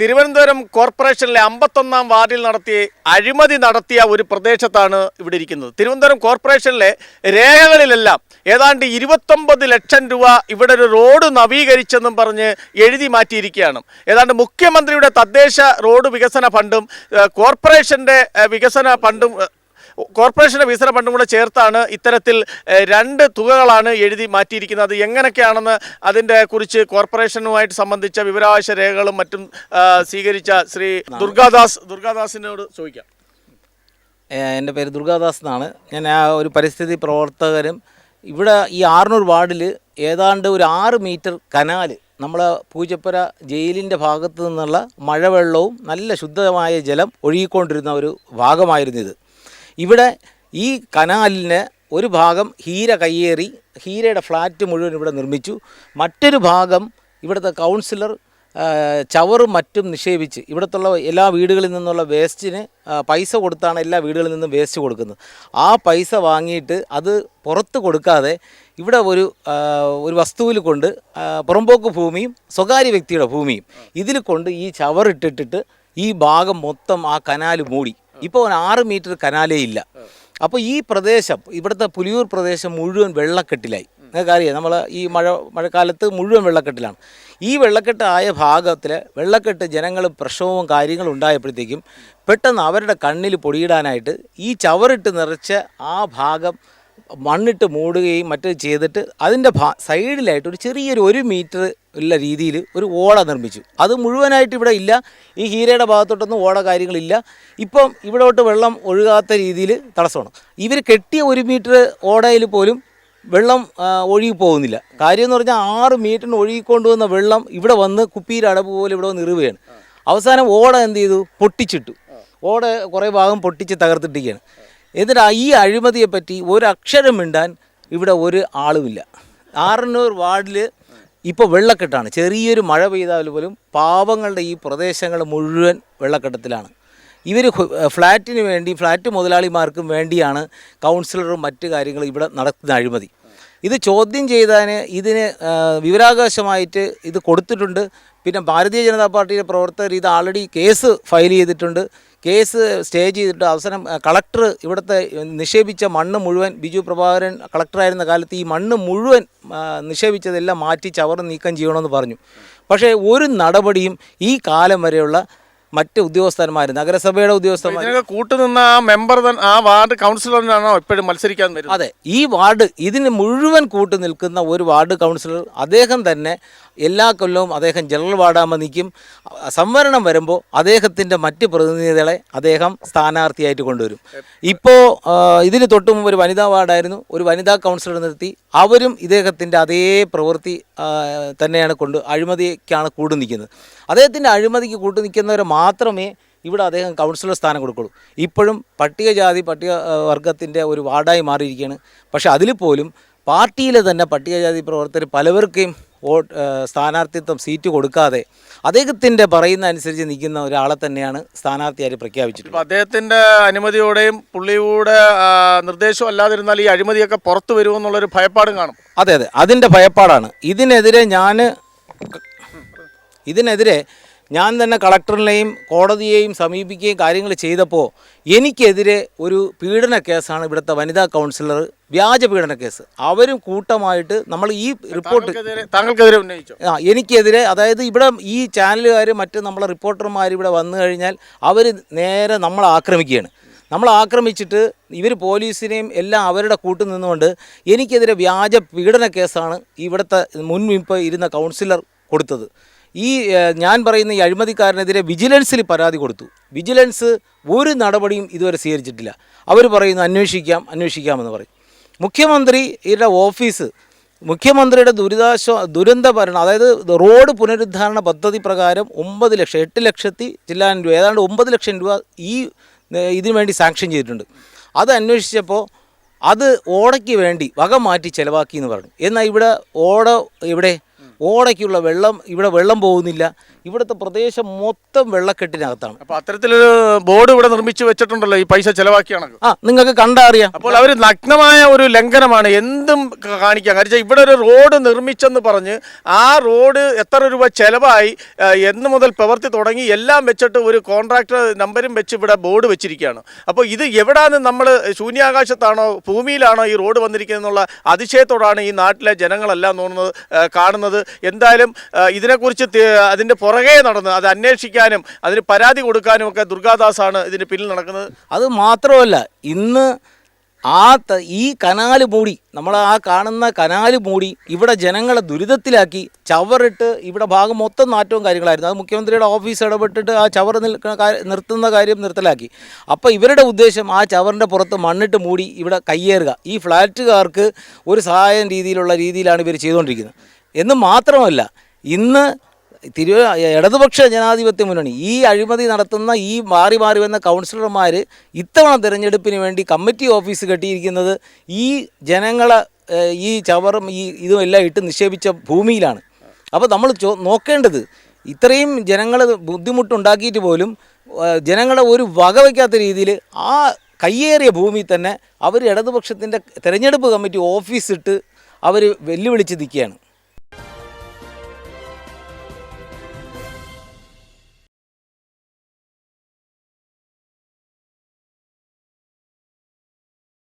തിരുവനന്തപുരം കോർപ്പറേഷനിലെ അമ്പത്തൊന്നാം വാർഡിൽ നടത്തിയ അഴിമതി നടത്തിയ ഒരു പ്രദേശത്താണ് ഇവിടെ ഇരിക്കുന്നത്. തിരുവനന്തപുരം കോർപ്പറേഷനിലെ രേഖകളിലെല്ലാം ഏതാണ്ട് ഇരുപത്തൊമ്പത് ലക്ഷം രൂപ ഇവിടെ ഒരു റോഡ് നവീകരിച്ചെന്നും പറഞ്ഞ് എഴുതി മാറ്റിയിരിക്കുകയാണ്. ഏതാണ്ട് മുഖ്യമന്ത്രിയുടെ തദ്ദേശ റോഡ് വികസന ഫണ്ടും കോർപ്പറേഷന്റെ വികസന ഫണ്ടും കോർപ്പറേഷന്റെ വികസന ഫണ്ടും കൂടെ ചേർത്താണ് ഇത്തരത്തിൽ രണ്ട് തുകകളാണ് എഴുതി മാറ്റിയിരിക്കുന്നത്. എങ്ങനെയൊക്കെയാണെന്ന് അതിന്റെ കുറിച്ച് കോർപ്പറേഷനുമായിട്ട് സംബന്ധിച്ച വിവരാവകാശ രേഖകളും മറ്റും സ്വീകരിച്ച ശ്രീ ദുർഗാദാസ് ദുർഗാദാസിനോട് ചോദിക്കാം. എന്റെ പേര് ദുർഗാദാസ് എന്നാണ്. ഞാൻ ആ ഒരു പരിസ്ഥിതി പ്രവർത്തകരും ഇവിടെ ഈ ആറനൂർ വാർഡിൽ ഏതാണ്ട് ഒരു ആറ് മീറ്റർ കനാൽ നമ്മളെ പൂജപ്പുര ജയിലിന്റെ ഭാഗത്തു നിന്നുള്ള മഴവെള്ളവും നല്ല ശുദ്ധമായ ജലം ഒഴുകിക്കൊണ്ടിരുന്ന ഒരു ഭാഗമായിരുന്നു ഇത്. ഇവിടെ ഈ കനാലിന് ഒരു ഭാഗം ഹീര കയ്യേറി ഹീരയുടെ ഫ്ലാറ്റ് മുഴുവൻ ഇവിടെ നിർമ്മിച്ചു. മറ്റൊരു ഭാഗം ഇവിടുത്തെ കൗൺസിലർ ചവറും മറ്റും നിക്ഷേപിച്ച് ഇവിടുത്തുള്ള എല്ലാ വീടുകളിൽ നിന്നുള്ള വേസ്റ്റിന് പൈസ കൊടുത്താണ് എല്ലാ വീടുകളിൽ നിന്നും വേസ്റ്റ് കൊടുക്കുന്നത്. ആ പൈസ വാങ്ങിയിട്ട് അത് പുറത്ത് കൊടുക്കാതെ ഇവിടെ ഒരു ഒരു വസ്തുവിൽ കൊണ്ട് പുറമ്പോക്ക് ഭൂമിയും സ്വകാര്യ വ്യക്തിയുടെ ഭൂമിയും ഇതിൽ കൊണ്ട് ഈ ചവറിട്ടിട്ടിട്ട് ഈ ഭാഗം മൊത്തം ആ കനാൽ മൂടി. ഇപ്പോൾ ഒരു ആറ് മീറ്റർ കനാലേ ഇല്ല. അപ്പോൾ ഈ പ്രദേശം ഇവിടുത്തെ പുലിയൂർ പ്രദേശം മുഴുവൻ വെള്ളക്കെട്ടിലായി. നിങ്ങൾക്ക് അറിയാം നമ്മൾ ഈ മഴ മഴക്കാലത്ത് മുഴുവൻ വെള്ളക്കെട്ടിലാണ്. ഈ വെള്ളക്കെട്ടായ ഭാഗത്തിൽ വെള്ളക്കെട്ട് ജനങ്ങൾ പ്രശ്നവും കാര്യങ്ങളും ഉണ്ടായപ്പോഴത്തേക്കും പെട്ടെന്ന് അവരുടെ കണ്ണിൽ പൊടിയിടാനായിട്ട് ഈ ചവറിട്ട് നിറച്ച ആ ഭാഗം മണ്ണിട്ട് മൂടുകയും മറ്റു ചെയ്തിട്ട് അതിന്റെ ഭാ സൈഡിലായിട്ട് ഒരു ചെറിയൊരു ഒരു മീറ്റർ ഉള്ള രീതിയിൽ ഒരു ഓട നിർമ്മിച്ചു. അത് മുഴുവനായിട്ട് ഇവിടെ ഇല്ല. ഈ ഹീരയുടെ ഭാഗത്തോട്ടൊന്നും ഓട കാര്യങ്ങളില്ല. ഇപ്പം ഇവിടോട്ട് വെള്ളം ഒഴുകാത്ത രീതിയിൽ തടസ്സമാണ്. ഇവർ കെട്ടിയ ഒരു മീറ്റർ ഓടയിൽ പോലും വെള്ളം ഒഴുകി പോകുന്നില്ല. കാര്യം എന്ന് പറഞ്ഞാൽ ആറ് മീറ്ററിന് ഒഴുകിക്കൊണ്ടുവന്ന വെള്ളം ഇവിടെ വന്ന് കുപ്പിയിൽ അടപ്പ് പോലെ ഇവിടെ വന്ന് ഇറുകയാണ് അവസാനം ഓട എന്ത് ചെയ്തു? പൊട്ടിച്ചിട്ടു. ഓട കുറേ ഭാഗം പൊട്ടിച്ച് തകർത്തിട്ടിരിക്കുകയാണ്. എന്നിട്ട് ഈ അഴിമതിയെ പറ്റി ഒരു അക്ഷരം മിണ്ടാൻ ഇവിടെ ഒരു ആളുമില്ല. ആറന്നൂർ വാർഡിൽ ഇപ്പോൾ വെള്ളക്കെട്ടാണ്. ചെറിയൊരു മഴ പെയ്താൽ പോലും പാവങ്ങളുടെ ഈ പ്രദേശങ്ങൾ മുഴുവൻ വെള്ളക്കെട്ടത്തിലാണ്. ഇവർ ഫ്ലാറ്റിന് വേണ്ടി ഫ്ലാറ്റ് മുതലാളിമാർക്കും വേണ്ടിയാണ് കൗൺസിലറും മറ്റു കാര്യങ്ങളും ഇവിടെ നടത്തുന്ന അഴിമതി. ഇത് ചോദ്യം ചെയ്താൽ ഇതിന് വിവരാകാശമായിട്ട് ഇത് കൊടുത്തിട്ടുണ്ട്. പിന്നെ ഭാരതീയ ജനതാ പാർട്ടിയുടെ പ്രവർത്തകർ ഇത് ആൾറെഡി കേസ് ഫയൽ ചെയ്തിട്ടുണ്ട്. കേസ് സ്റ്റേ ചെയ്തിട്ട് അവസരം കളക്ടർ ഇവിടുത്തെ നിക്ഷേപിച്ച മണ്ണ് മുഴുവൻ ബിജു പ്രഭാകരൻ കളക്ടറായിരുന്ന കാലത്ത് ഈ മണ്ണ് മുഴുവൻ നിക്ഷേപിച്ചതെല്ലാം മാറ്റി ചവർ നീക്കം ചെയ്യണമെന്ന് പറഞ്ഞു. പക്ഷേ ഒരു നടപടിയും ഈ കാലം വരെയുള്ള മറ്റ് ഉദ്യോഗസ്ഥന്മാർ നഗരസഭയുടെ ഉദ്യോഗസ്ഥന്മാർ. കൂട്ടുനിന്ന ആ മെമ്പർ ആ വാർഡ് കൗൺസിലറിനാണോ എപ്പോഴും മത്സരിക്കാൻ വരുന്നത്? അതെ ഈ വാർഡ് ഇതിന് മുഴുവൻ കൂട്ടു നിൽക്കുന്ന ഒരു വാർഡ് കൗൺസിലർ അദ്ദേഹം തന്നെ എല്ലാ കൊല്ലവും അദ്ദേഹം ജനറൽ വാർഡാകുമ്പോൾ നിൽക്കും സംവരണം വരുമ്പോൾ അദ്ദേഹത്തിന്റെ മറ്റ് പ്രതിനിധികളെ അദ്ദേഹം സ്ഥാനാർത്ഥിയായിട്ട് കൊണ്ടുവരും. ഇപ്പോൾ ഇതിന് തൊട്ട് മുമ്പ് ഒരു വനിതാ വാർഡായിരുന്നു. ഒരു വനിതാ കൗൺസിലർ നിർത്തി. അവരും ഇദ്ദേഹത്തിന്റെ അതേ പ്രവൃത്തി തന്നെയാണ് കൊണ്ട് അഴിമതിക്കാണ് കൂട്ടു നിൽക്കുന്നത്. അദ്ദേഹത്തിന്റെ അഴിമതിക്ക് കൂട്ടു നിൽക്കുന്നവരെ മാത്രമേ ഇവിടെ അദ്ദേഹം കൗൺസിലർ സ്ഥാനം കൊടുക്കുള്ളൂ. ഇപ്പോഴും പട്ടികജാതി പട്ടിക വർഗത്തിന്റെ ഒരു വാർഡായി മാറിയിരിക്കുകയാണ്. പക്ഷേ അതിൽ പോലും പാർട്ടിയിലെ തന്നെ പട്ടികജാതി പ്രവർത്തകർ പലവർക്കും വോട്ട് സ്ഥാനാർത്ഥിത്വം സീറ്റ് കൊടുക്കാതെ അദ്ദേഹത്തിന്റെ പറയുന്ന അനുസരിച്ച് നിൽക്കുന്ന ഒരാളെ തന്നെയാണ് സ്ഥാനാർത്ഥിയായി പ്രഖ്യാപിച്ചിട്ടുള്ളത്. അദ്ദേഹത്തിന്റെ അനുമതിയോടെയും പുള്ളിയുടെ നിർദ്ദേശവും അല്ലാതിരുന്നാൽ ഈ അഴിമതിയൊക്കെ പുറത്തു വരുമെന്നുള്ളൊരു ഭയപ്പാടും കാണും. അതെ അതെ. അതിന്റെ ഭയപ്പാടാണ്. ഇതിനെതിരെ ഞാൻ ഇതിനെതിരെ ഞാൻ തന്നെ കളക്ടറിനെയും കോടതിയെയും സമീപിക്കുകയും കാര്യങ്ങൾ ചെയ്തപ്പോൾ എനിക്കെതിരെ ഒരു പീഡന കേസാണ് ഇവിടുത്തെ വനിതാ കൗൺസിലർ വ്യാജ പീഡന കേസ്. അവരും കൂട്ടമായിട്ട് നമ്മൾ ഈ റിപ്പോർട്ട് താങ്കൾക്കെതിരെ ഉന്നയിച്ചു? ആ എനിക്കെതിരെ അതായത് ഇവിടെ ഈ ചാനലുകാർ മറ്റ് നമ്മളെ റിപ്പോർട്ടർമാർ ഇവിടെ വന്നു കഴിഞ്ഞാൽ അവർ നേരെ നമ്മളെ ആക്രമിക്കുകയാണ്. നമ്മൾ ആക്രമിച്ചിട്ട് ഇവർ പോലീസിനെയും എല്ലാം അവരുടെ കൂട്ടു നിന്നുകൊണ്ട് എനിക്കെതിരെ വ്യാജ പീഡന കേസാണ് ഇവിടുത്തെ മുൻ ഇപ്പോൾ ഇരുന്ന കൗൺസിലർ കൊടുത്തത്. ഈ ഞാൻ പറയുന്ന ഈ അഴിമതിക്കാരനെതിരെ വിജിലൻസിൽ പരാതി കൊടുത്തു. വിജിലൻസ് ഒരു നടപടിയും ഇതുവരെ സ്വീകരിച്ചിട്ടില്ല. അവർ പറയുന്നു അന്വേഷിക്കാം അന്വേഷിക്കാമെന്ന് പറയും. മുഖ്യമന്ത്രിയുടെ ഓഫീസ് മുഖ്യമന്ത്രിയുടെ ദുരിതാശ്വാ ദുരന്ത ഭരണം അതായത് റോഡ് പുനരുദ്ധാരണ പദ്ധതി പ്രകാരം ഒമ്പത് ലക്ഷം എട്ട് ലക്ഷത്തി ചില്ലാനം രൂപ ഏതാണ്ട് ഒമ്പത് ലക്ഷം രൂപ ഈ ഇതിനു വേണ്ടി സാങ്ഷൻ ചെയ്തിട്ടുണ്ട്. അത് അന്വേഷിച്ചപ്പോൾ അത് ഓടയ്ക്ക് വേണ്ടി വക മാറ്റി ചിലവാക്കി എന്ന് പറഞ്ഞു. എന്നാൽ ഇവിടെ ഓട ഇവിടെ ഓടയ്ക്കുള്ള വെള്ളം ഇവിടെ വെള്ളം പോകുന്നില്ല. ഇവിടുത്തെ പ്രദേശം മൊത്തം വെള്ളക്കെട്ടിനകത്താണ്. അപ്പൊ അത്തരത്തിലൊരു ബോർഡ് ഇവിടെ നിർമ്മിച്ചു വെച്ചിട്ടുണ്ടല്ലോ ഈ പൈസ ചെലവാക്കിയാണ് ആ നിങ്ങൾക്ക് കണ്ടാ അറിയാം അപ്പോൾ അവർ നഗ്നമായ ഒരു ലംഘനമാണ് എന്തും കാണിക്കാൻ. കാരണം ഇവിടെ ഒരു റോഡ് നിർമ്മിച്ചെന്ന് പറഞ്ഞ് ആ റോഡ് എത്ര രൂപ ചെലവായി എന്ന് മുതൽ പ്രവർത്തി തുടങ്ങി എല്ലാം വെച്ചിട്ട് ഒരു കോൺട്രാക്ടർ നമ്പരും വെച്ച് ഇവിടെ ബോർഡ് വെച്ചിരിക്കുകയാണ്. അപ്പോൾ ഇത് എവിടാന്ന് നമ്മൾ ശൂന്യാകാശത്താണോ ഭൂമിയിലാണോ ഈ റോഡ് വന്നിരിക്കുന്നത് എന്നുള്ള അതിശയത്തോടാണ് ഈ നാട്ടിലെ ജനങ്ങളെല്ലാം തോന്നുന്നത് കാണുന്നത്. എന്തായാലും ഇതിനെക്കുറിച്ച് അതിന്റെ പുറകെ നടന്ന് അത് അന്വേഷിക്കാനും അതിന് പരാതി കൊടുക്കാനും ഒക്കെ ദുർഗാദാസാണ് ഇതിന് പിന്നിൽ നടക്കുന്നത്. അത് മാത്രമല്ല ഇന്ന് ആ ഈ കനാൽ മൂടി നമ്മൾ ആ കാണുന്ന കനാൽ മൂടി ഇവിടെ ജനങ്ങളെ ദുരിതത്തിലാക്കി ചവറിട്ട് ഇവിടെ ഭാഗം മൊത്തം നാറ്റവും കാര്യങ്ങളായിരുന്നു. അത് മുഖ്യമന്ത്രിയുടെ ഓഫീസ് ഇടപെട്ടിട്ട് ആ ചവർ നിർത്തുന്ന കാര്യം നിർത്തലാക്കി. അപ്പോൾ ഇവരുടെ ഉദ്ദേശം ആ ചവറിന്റെ പുറത്ത് മണ്ണിട്ട് മൂടി ഇവിടെ കയ്യേറുക. ഈ ഫ്ലാറ്റുകാർക്ക് ഒരു സഹായം രീതിയിലുള്ള രീതിയിലാണ് ഇവർ ചെയ്തുകൊണ്ടിരിക്കുന്നത് എന്ന് മാത്രമല്ല ഇന്ന് തിരു ഇടതുപക്ഷ ജനാധിപത്യ മുന്നണി ഈ അഴിമതി നടത്തുന്ന ഈ മാറി മാറി വന്ന കൗൺസിലർമാർ ഇത്തവണ തിരഞ്ഞെടുപ്പിന് വേണ്ടി കമ്മിറ്റി ഓഫീസ് കെട്ടിയിരിക്കുന്നത് ഈ ജനങ്ങളെ ഈ ചവറും ഈ ഇതും എല്ലാം ഇട്ട് നിക്ഷേപിച്ച ഭൂമിയിലാണ്. അപ്പോൾ നമ്മൾ നോക്കേണ്ടത് ഇത്രയും ജനങ്ങൾ ബുദ്ധിമുട്ടുണ്ടാക്കിയിട്ട് പോലും ജനങ്ങളെ ഒരു വക വയ്ക്കാത്ത രീതിയിൽ ആ കയ്യേറിയ ഭൂമി തന്നെ അവർ ഇടതുപക്ഷത്തിന്റെ തിരഞ്ഞെടുപ്പ് കമ്മിറ്റി ഓഫീസിട്ട് അവർ വെല്ലുവിളിച്ച് നിൽക്കുകയാണ്.